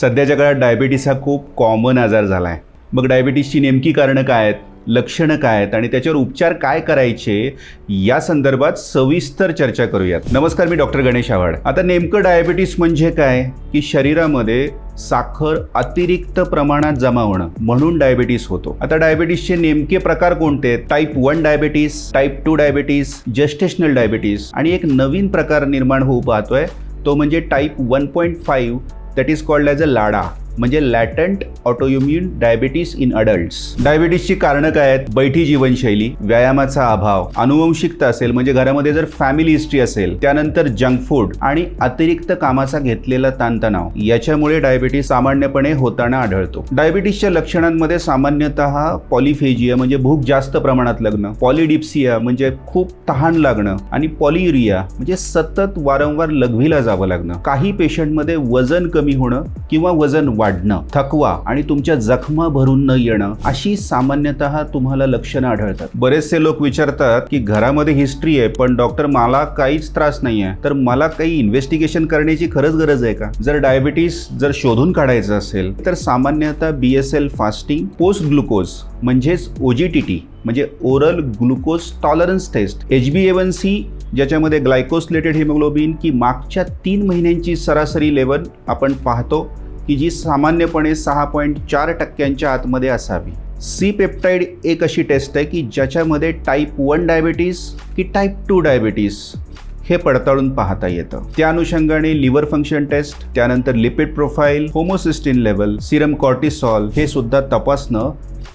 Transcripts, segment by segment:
सध्याच्या काळात डायबिटीस हा खूप कॉमन आजार झाला आहे मग डायबिटीसची नेमकी कारणं काय आहेत? लक्षणं काय आहेत? आणि त्याच्यावर उपचार काय करायचे? या संदर्भात सविस्तर चर्चा करूयात. नमस्कार मी डॉक्टर गणेश आव्हाड. आता नेमकं डायबिटीस म्हणजे काय? की शरीरामध्ये साखर अतिरिक्त प्रमाणात जमा होणं म्हणून डायबिटीस होतो. आता डायबिटीसचे नेमके प्रकार कोणते? आहेत type one diabetes type two diabetes gestational diabetes आणि एक नवीन प्रकार निर्माण होऊ पाहतोय तो म्हणजे type one point five that is called as a LADA. म्हणजे latent autoimmune diabetes in adults डायबिटीसची कारणं काय आहेत? बैठी जीवनशैली व्यायामाचा अभाव अनुवंशिकता असेल म्हणजे घरामध्ये जर फॅमिली हिस्ट्री असेल त्यानंतर जंक फूड आणि अतिरिक्त कामाचा घेतलेला ताणतणाव याच्यामुळे डायबिटीस सामान्यपणे होताना आढळतो. डायबिटीसच्या लक्षणांमध्ये सामान्यतः पॉलिफेजिया म्हणजे भूक जास्त प्रमाणात लागणं पॉलिडिप्सिया म्हणजे खूप तहान लागणं आणि पॉलियुरिया म्हणजे सतत वारंवार लघवीला जावं लागणं. काही पेशंटमध्ये वजन कमी होणं किंवा वजन वाढ वाढणं थकवा आणि तुमच्या जखमा भरून न येणं अशी सामान्यतः तुम्हाला लक्षणं आढळतात. बरेचसे लोक विचारतात की घरामध्ये हिस्ट्री आहे पण डॉक्टर मला काहीच त्रास नाही आहे तर मला काही इन्व्हेस्टिगेशन करण्याची खरंच गरज आहे का? जर डायबिटीस जर शोधून काढायचं असेल तर सामान्यतः B S L fasting post glucose म्हणजेच ओजीटीटी टी टी म्हणजे oral glucose tolerance test H B A one C ज्याच्यामध्ये ग्लायकोसलेटेड हिमोग्लोबिन की मागच्या तीन महिन्यांची सरासरी लेवल आपण पाहतो की जी सामान्यपणे सहा पॉईंट चार टक्क्यांच्या आतमध्ये असावी. सी पेप्टाईड एक अशी टेस्ट आहे की ज्याच्यामध्ये टाईप वन डायबिटीस की टाईप टू डायबिटीस हे पडताळून पाहता येतं. त्या अनुषंगाने लिव्हर फंक्शन टेस्ट त्यानंतर lipid profile homocysteine level serum cortisol हे सुद्धा तपासणं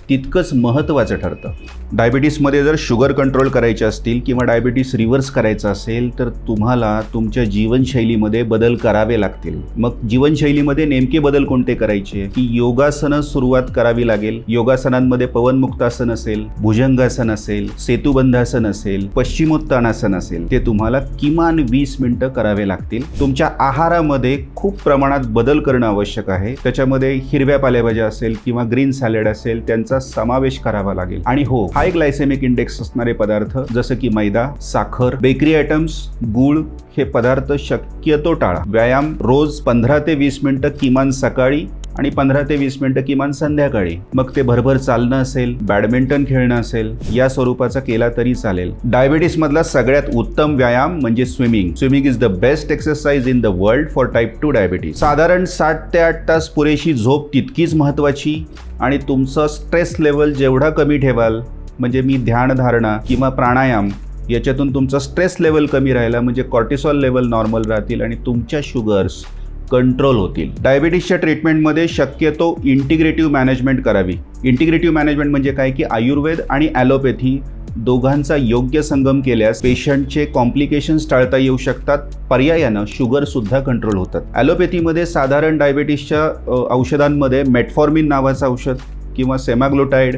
तितकंच महत्त्वाचं ठरतं. डायबिटीसमध्ये जर शुगर कंट्रोल करायचे असतील किंवा डायबिटीस रिव्हर्स करायचं असेल तर तुम्हाला तुमच्या जीवनशैलीमध्ये बदल करावे लागतील. मग जीवनशैलीमध्ये नेमके बदल कोणते करायचे? की योगासनं सुरुवात करावी लागेल. योगासनांमध्ये पवनमुक्तासन असेल भुजंगासन असेल सेतुबंधासन असेल पश्चिमोत्तानासन असेल ते तुम्हाला किमान वीस मिनटं करावे लागतील. तुमच्या आहारामध्ये खूप प्रमाणात बदल करणं आवश्यक आहे. त्याच्यामध्ये हिरव्या पालेभाज्या असेल किंवा ग्रीन सॅलड असेल त्या त्यांचा समावेश करावा लागेल. आणि हो हाय ग्लायसेमिक इंडेक्स असणारे पदार्थ जसं की मैदा साखर बेकरी आयटम्स गूळ हे पदार्थ शक्यतो टाळा. व्यायाम रोज पंधरा ते वीस मिनिटं किमान सकाळी आणि पंधरा ते वीस मिनिटं किमान संध्याकाळी. मग ते भरभर चालणं असेल बॅडमिंटन खेळणं असेल या स्वरूपाचा केला तरी चालेल. डायबिटीस मधला सगळ्यात उत्तम व्यायाम म्हणजे swimming. Swimming is the best exercise in the world for type two diabetes साधारण साठ ते आठ तास पुरेशी झोप तितकीच महत्वाची आणि तुमचं स्ट्रेस लेवल जेवढा कमी ठेवाल म्हणजे मी ध्यानधारणा किंवा प्राणायाम याच्यातून तुमचा स्ट्रेस लेवल कमी राहिला म्हणजे कॉर्टिसॉल लेवल नॉर्मल राहतील आणि तुमच्या शुगर्स कंट्रोल होतील. डायबिटीसच्या ट्रीटमेंटमध्ये शक्यतो इंटिग्रेटिव्ह मॅनेजमेंट करावी. इंटिग्रेटिव्ह मॅनेजमेंट म्हणजे काय? की आयुर्वेद आणि ॲलोपॅथी दोघांचा योग्य संगम केल्यास पेशंटचे कॉम्प्लिकेशन्स टाळता येऊ शकतात. पर्यायानं शुगरसुद्धा कंट्रोल होतात. ॲलोपॅथीमध्ये साधारण डायबिटीसच्या औषधांमध्ये मेटफॉर्मिन नावाचं औषध किंवा सेमाग्लोटाईड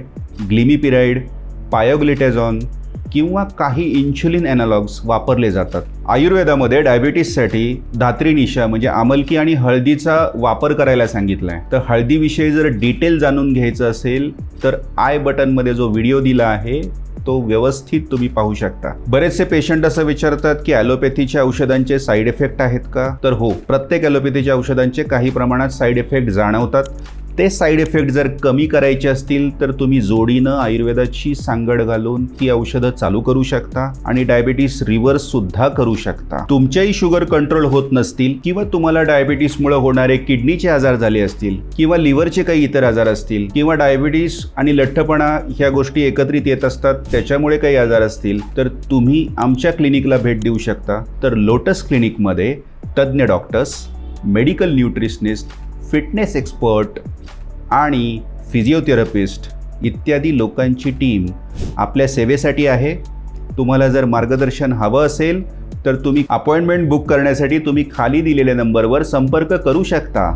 ग्लिमिपिराईड पायोग्लिटेझॉन किंवा काही इन्शुलिन ॲनालॉग्स वापरले जातात. आयुर्वेदामध्ये डायबिटीससाठी धात्री निशा म्हणजे आमलकी आणि हळदीचा वापर करायला सांगितला आहे तर हळदीविषयी जर डिटेल जाणून घ्यायचं असेल तर आय बटनमध्ये जो व्हिडिओ दिला आहे तो व्यवस्थित तुम्ही पाहू शकता. बरेचसे पेशंट असं विचारतात की ॲलोपॅथीच्या औषधांचे साईड इफेक्ट आहेत का? तर हो प्रत्येक ॲलोपॅथीच्या औषधांचे काही प्रमाणात साईड इफेक्ट जाणवतात. ते साईड इफेक्ट जर कमी करायचे असतील तर तुम्ही जोडीनं आयुर्वेदाची सांगड घालून ती औषधं चालू करू शकता आणि डायबिटीस रिव्हर्स सुद्धा करू शकता. तुमच्याही शुगर कंट्रोल होत नसतील किंवा तुम्हाला डायबिटीसमुळे होणारे किडनीचे आजार झाले असतील किंवा लिव्हरचे काही इतर आजार असतील किंवा डायबिटीस आणि लठ्ठपणा ह्या गोष्टी एकत्रित येत असतात त्याच्यामुळे काही आजार असतील तर तुम्ही आमच्या क्लिनिकला भेट देऊ शकता. तर लोटस क्लिनिकमध्ये तज्ज्ञ doctors medical nutritionist fitness expert आणि फिजिओथेरपिस्ट इत्यादी लोकांची टीम आपल्या सेवेसाठी आहे. तुम्हाला जर मार्गदर्शन हवं असेल तर तुम्ही अपॉइंटमेंट बुक करण्यासाठी तुम्ही खाली दिलेल्या नंबरवर संपर्क करू शकता.